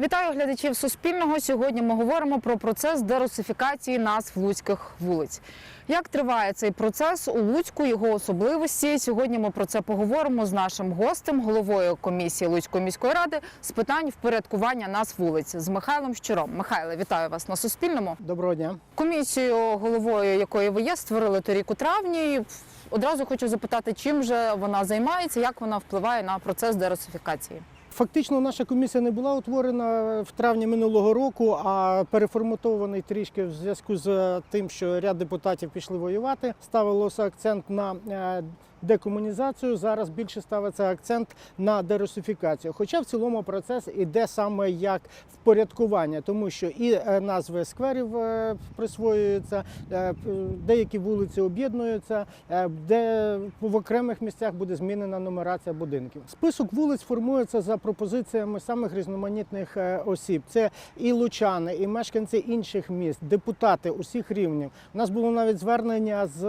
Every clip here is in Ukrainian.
Вітаю глядачів Суспільного. Сьогодні ми говоримо про процес дерусифікації назв луцьких вулиць. Як триває цей процес у Луцьку, його особливості? Сьогодні ми про це поговоримо з нашим гостем, головою комісії Луцької міської ради з питань впорядкування назв вулиць з Михайлом Щуром. Михайле, вітаю вас на Суспільному. Доброго дня. Комісію, головою якої ви є, створили торік у травні. Одразу хочу запитати, чим же вона займається, як вона впливає на процес дерусифікації. Фактично, наша комісія не була утворена в травні минулого року, а переформатований трішки в зв'язку з тим, що ряд депутатів пішли воювати. Ставилося акцент на е, декомунізацію. Зараз більше ставиться акцент на дерусифікацію. Хоча в цілому процес іде саме як впорядкування, тому що і е, назви скверів е, присвоюються, е, деякі вулиці об'єднуються, де в окремих місцях буде змінена нумерація будинків. Список вулиць формується за пропозиціями самих різноманітних осіб. Це і лучани, і мешканці інших міст, депутати усіх рівнів. У нас було навіть звернення з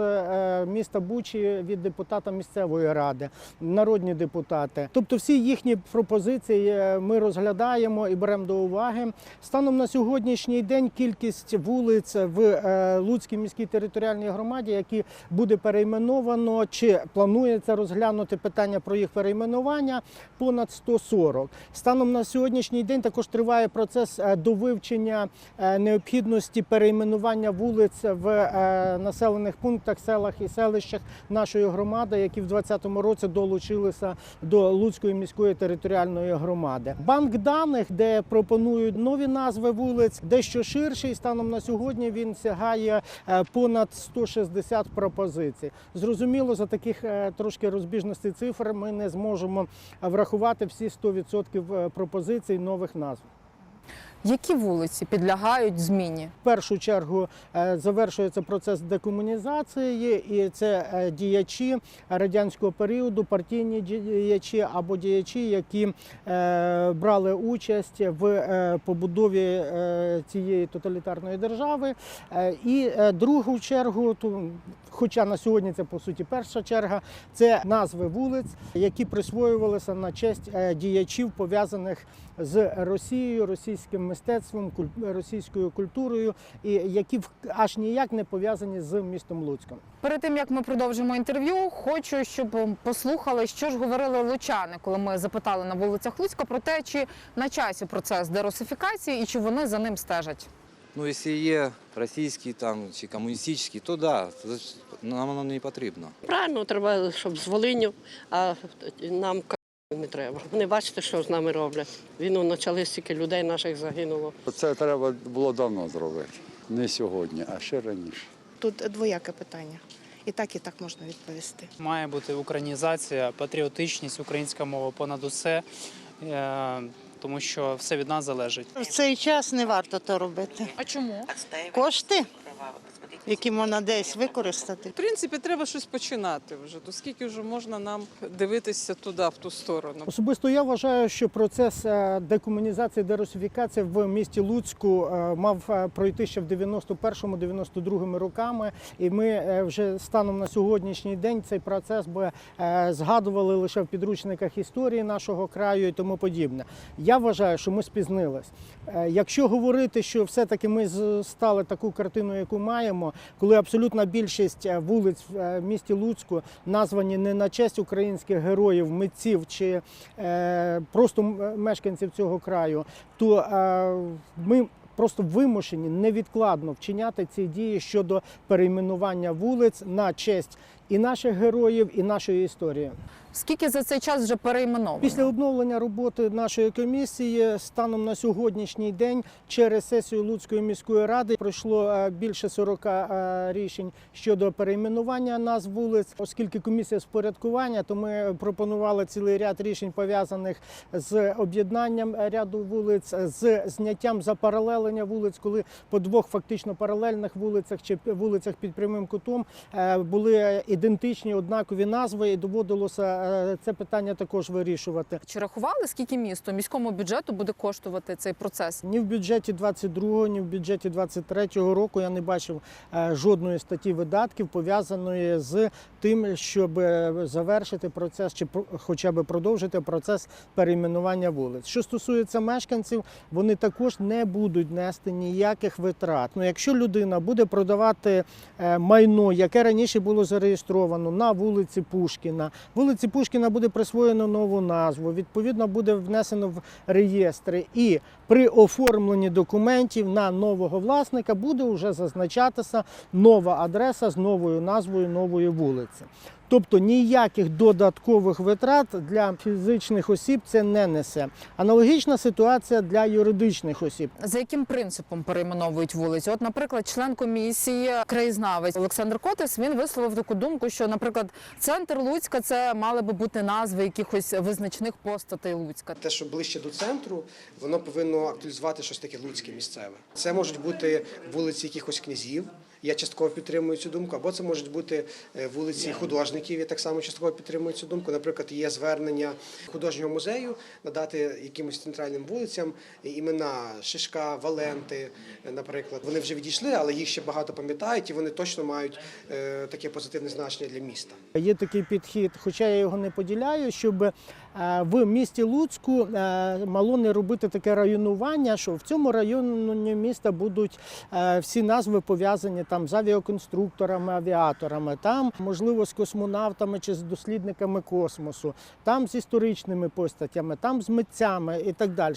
міста Бучі від депутата місцевої ради, народні депутати. Тобто, всі їхні пропозиції е, ми розглядаємо і беремо до уваги. Станом на сьогоднішній день кількість вулиць в е, Луцькій міській територіальній громаді, які буде перейменовано, чи планується розглянути питання про їх перейменування, понад 140. Станом на сьогоднішній день також триває процес е, довивчення е, необхідності перейменування вулиць в населених пунктах, селах і селищах нашої громади, які в 2020 році долучилися до Луцької міської територіальної громади. Банк даних, де пропонують нові назви вулиць, дещо ширший. Станом на сьогодні він сягає е, понад 160 пропозицій. Зрозуміло, за таких е, трошки розбіжностей цифр ми не зможемо врахувати всі 100% пропозицій нових назв. Які вулиці підлягають зміні? В першу чергу е, завершується процес декомунізації, і це е, діячі радянського періоду, партійні діячі або діячі, які е, брали участь в побудові цієї тоталітарної держави. І другу чергу, хоча на сьогодні це по суті перша черга, це назви вулиць, які присвоювалися на честь діячів пов'язаних з Росією, російським мистецтвом, російською культурою, і які в- аж ніяк не пов'язані з містом Луцьком. Перед тим як ми продовжимо інтерв'ю, хочу, щоб послухали, що ж говорили лучани, коли ми запитали на вулицях Луцька про те, чи на часі процес дерусифікації і чи вони за ним стежать. Ну, якщо є російський там чи комуністичний, то да, нам воно не потрібно. Правильно, треба, щоб з Волиню, а нам не треба. Вони бачите, що з нами роблять. Війну почали стільки людей наших загинуло. Це треба було давно зробити. Не сьогодні, а ще раніше. Тут двояке питання. І так, і так можна відповісти. Має бути українізація, патріотичність, українська мова понад усе, е, тому що все від нас залежить. В цей час не варто то робити. А чому? Кошти, які можна десь використати. В принципі, треба щось починати вже. То скільки вже можна нам дивитися туди, в ту сторону. Особисто я вважаю, що процес е, декомунізації, дерусифікації в місті Луцьку е, мав е, пройти ще в 91-92 роками, і ми вже станом на сьогоднішній день цей процес би згадували лише в підручниках історії нашого краю і тому подібне. Я вважаю, що ми спізнились. Якщо говорити, що все-таки ми стали таку картину, яку маємо, коли абсолютна більшість е, вулиць в е, місті Луцьку названі не на честь українських героїв, митців чи е, просто мешканців цього краю, то ми. Просто вимушені невідкладно вчиняти ці дії щодо перейменування вулиць на честь і наших героїв, і нашої історії. Скільки за цей час вже перейменовано? Після обновлення роботи нашої комісії станом на сьогоднішній день через сесію Луцької міської ради пройшло е, більше 40 е, рішень щодо перейменування назв вулиць. Оскільки комісія з порядкування, то ми пропонували цілий ряд рішень пов'язаних з об'єднанням ряду вулиць, з зняттям запаралелення вулиць, коли по двох фактично паралельних вулицях чи вулицях під прямим кутом е, були ідентичні однакові назви, і доводилося е, це питання також вирішувати. Чи рахували, скільки місту міському бюджету буде коштувати цей процес? Ні в бюджеті 22-го, ні в бюджеті 23-го року я не бачив е, жодної статті видатків пов'язаної з тим, щоб е, завершити процес чи хоча б продовжити процес перейменування вулиць. Що стосується мешканців, вони також не будуть нести ніяких витрат. Ну, якщо людина буде продавати майно, яке раніше було зареєстровано на вулиці Пушкіна, вулиці Пушкіна буде присвоєно нову назву, відповідно буде внесено в реєстри і при оформленні документів на нового власника буде вже зазначатися нова адреса з новою назвою нової вулиці. Тобто ніяких додаткових витрат для фізичних осіб це не несе. Аналогічна ситуація для юридичних осіб. За яким принципом перейменовують вулиці? От, наприклад, член комісії краєзнавець Олександр Котес він висловив таку думку, що, наприклад, центр Луцька це мали би бути назви якихось визначних постатей Луцька. Те, що ближче до центру, воно повинно актуалізувати щось таке луцьке місцеве. Це можуть бути вулиці якихось князів. Я частково підтримую цю думку, або це можуть бути е, вулиці художників. Я так само частково підтримую цю думку. Наприклад, є звернення художнього музею надати якимось центральним вулицям імена Шишка, Валенти, наприклад. Вони вже відійшли, але їх ще багато пам'ятають, і вони точно мають е, таке позитивне значення для міста. Є такий підхід, хоча я його не поділяю, щоб е, в місті Луцьку мало не робити таке районування, що в цьому районі міста будуть всі назви пов'язані там з авіаконструкторами, авіаторами, там можливо з космонавтами чи з дослідниками космосу, там з історичними постатями, там з митцями і так далі.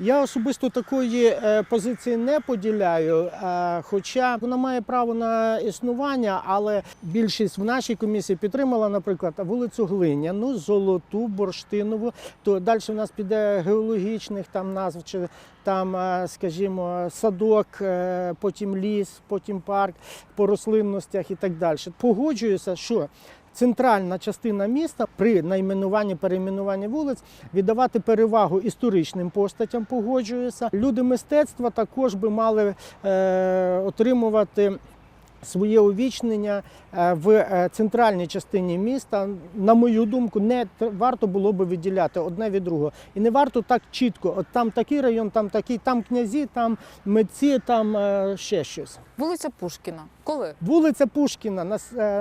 Я особисто такої е, позиції не поділяю, е, хоча вона має право на існування, але більшість в нашій комісії підтримала, наприклад, вулицю Глиняну, Золоту, Борштинову. То далі в нас піде геологічних там назв, чи там, е, скажімо, садок, е, потім ліс, потім парк по рослинностях і так далі. Погоджуюся, що. Центральна частина міста при найменуванні перейменуванні вулиць віддавати перевагу історичним постатям, погоджуюся. Люди мистецтва також би мали е, отримувати своє увічнення е, в е, центральній частині міста. На мою думку, не варто було би виділяти одне від другого. І не варто так чітко. От там такий район, там такий, там князі, там митці, там е, ще щось. Вулиця Пушкіна. Коли? Вулиця Пушкіна на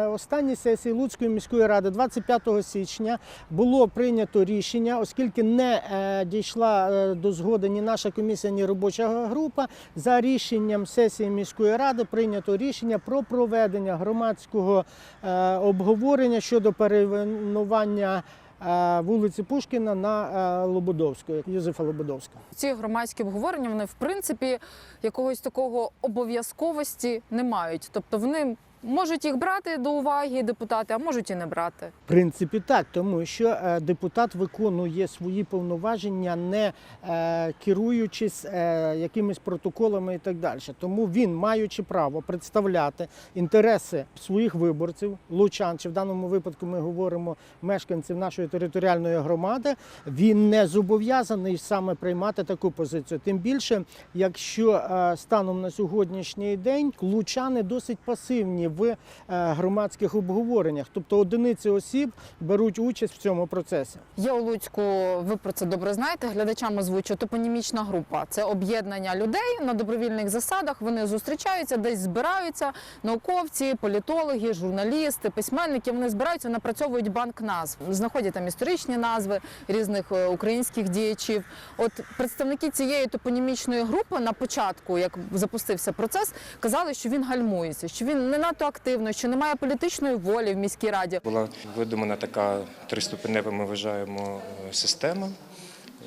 останній сесії Луцької міської ради 25 січня було прийнято рішення, оскільки не дійшла до згоди ні наша комісія, ні робоча група. За рішенням сесії міської ради прийнято рішення про проведення громадського е, обговорення щодо перейменування е, вулиці Пушкіна на е, Лободовську, Юзефа Лободовського. Ці громадські обговорення вони в принципі якогось такого обов'язковості не мають. Тобто вони можуть їх брати до уваги депутати, а можуть і не брати. В принципі, так, тому що е, депутат виконує свої повноваження, не е, керуючись е, якимись протоколами і так далі. Тому він, маючи право представляти інтереси своїх виборців, лучан, чи в даному випадку ми говоримо мешканців нашої територіальної громади, він не зобов'язаний саме приймати таку позицію. Тим більше, якщо станом на сьогоднішній день лучани досить пасивні в е, громадських обговореннях, тобто одиниці осіб беруть участь в цьому процесі. Є у Луцьку, ви про це добре знаєте. Глядачам озвучу топонімічна група. Це об'єднання людей на добровільних засадах. Вони зустрічаються, десь збираються. Науковці, політологи, журналісти, письменники. Вони збираються, напрацьовують банк назв, знаходять там історичні назви різних е, українських діячів. От представники цієї топонімічної групи на початку, як запустився процес, казали, що він гальмується, що він не надто активно, що немає політичної волі в міській раді. Була видумана така триступенева, ми вважаємо, система,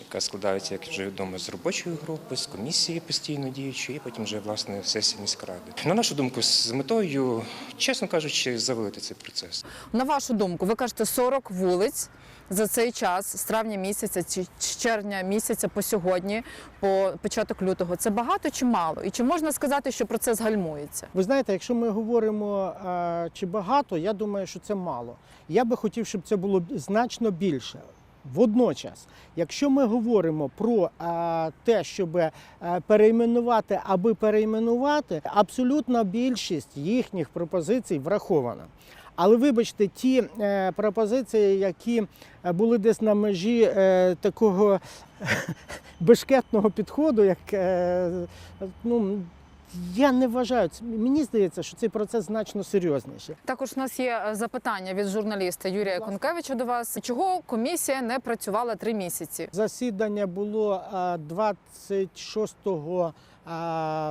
яка складається, як вже відомо, з робочої групи, з комісії постійно діючої, і потім вже власне сесії міськради. На нашу думку, з метою, чесно кажучи, завалити цей процес. На вашу думку, ви кажете 40 вулиць за цей час, з травня місяця чи з червня місяця по сьогодні, по початок лютого. Це багато чи мало? І чи можна сказати, що процес гальмується? Ви знаєте, якщо ми говоримо е, чи багато, я думаю, що це мало. Я би хотів, щоб це було значно більше. Водночас, якщо ми говоримо про е, те, щоб е, перейменувати аби перейменувати, абсолютна більшість їхніх пропозицій врахована. Але вибачте, ті е, пропозиції, які е, були десь на межі е, такого бешкетного підходу, як е, ну. Я не вважаю, мені здається, що цей процес значно серйозніший. Також у нас є е, запитання від журналіста Юрія Конкевича до вас. Чого комісія не працювала три місяці? Засідання було а, 26 а,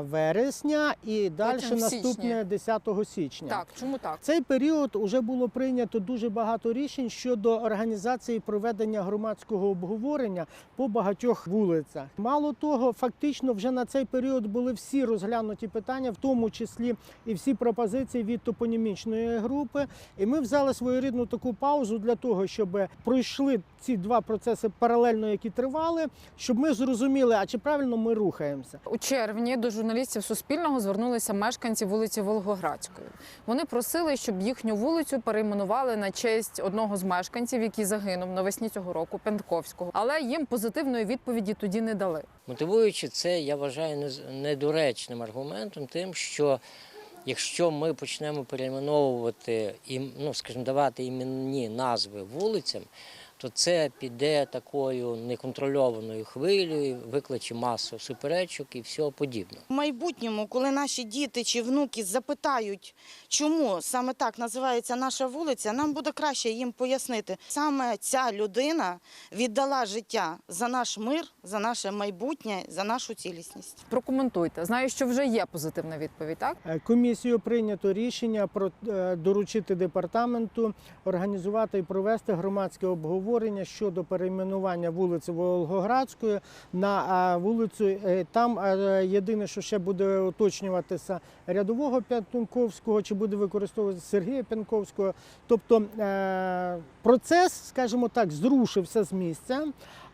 вересня і далі в січні. наступне 10 січня. Так, чому так? В цей період вже було прийнято дуже багато рішень щодо організації проведення громадського обговорення по багатьох вулицях. Мало того, фактично вже на цей період були всі розглянуті питання, в тому числі і всі пропозиції від топонімічної групи. І ми взяли своєрідну таку паузу для того, щоб пройшли ці два процеси паралельно, які тривали, щоб ми зрозуміли, а чи правильно ми рухаємося. У червні до журналістів Суспільного звернулися мешканці вулиці Волгоградської. Вони просили, щоб їхню вулицю перейменували на честь одного з мешканців, який загинув навесні цього року, Пентковського. Але їм позитивної відповіді тоді не дали. Мотивуючи це, я вважаю недоречним аргументом, тим, що якщо ми почнемо перейменовувати і, ну, скажімо, давати іменні назви вулицям, то це піде такою неконтрольованою хвилею, викличе масу суперечок і всього подібного. В майбутньому, коли наші діти чи внуки запитають, чому саме так називається наша вулиця, нам буде краще їм пояснити. Саме ця людина віддала життя за наш мир, за наше майбутнє, за нашу цілісність. Прокоментуйте. Знаю, що вже є позитивна відповідь. Так Е, Комісією прийнято рішення про е, доручити департаменту організувати і провести громадське обговорення щодо перейменування вулиці Волгоградської на вулицю. е, Там е, єдине, що ще буде уточнюватися рядового П'ятунковського, чи буде використовуватися Сергія П'янковського. Тобто е, процес, скажімо так, зрушився з місця.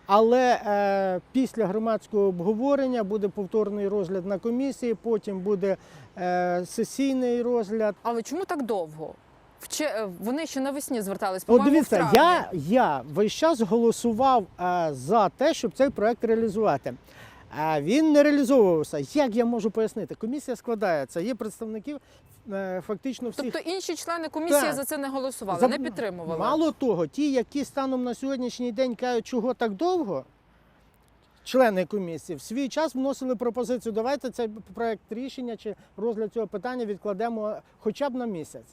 Але е, після громадського обговорення буде повторний розгляд на комісії, потім буде е, сесійний розгляд. але чому так довго? Вче... е, Вони ще навесні звертались. От по-моєму, в дивіться, травні. я, я весь час голосував е, за те, щоб цей проект реалізувати. А він не реалізовувався. Як я можу пояснити? Комісія складається, є представників е, фактично всіх. Тобто інші члени комісії Так. за це не голосували, За- не підтримували. Мало того, ті, які станом на сьогоднішній день кажуть, чого так довго, члени комісії в свій час вносили пропозицію, давайте цей проект рішення чи розгляд цього питання відкладемо хоча б на місяць.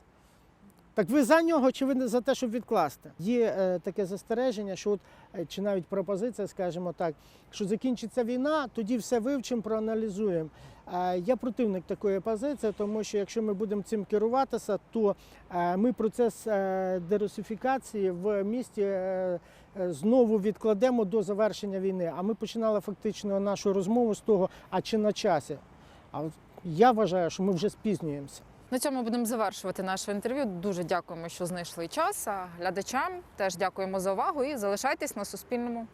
Так ви за нього чи ви за те, щоб відкласти? Є е, таке застереження, що от, е, чи навіть пропозиція, скажімо так, що закінчиться війна, тоді все вивчимо, проаналізуємо. Е, я противник такої позиції, тому що якщо ми будемо цим керуватися, то е, ми процес е, дерусифікації в місті е, е, знову відкладемо до завершення війни. А ми починали фактично нашу розмову з того, а чи на часі. А я вважаю, що ми вже спізнюємося. На цьому будемо завершувати наше інтерв'ю. Дуже дякуємо, що знайшли час. А глядачам теж дякуємо за увагу і залишайтесь на Суспільному.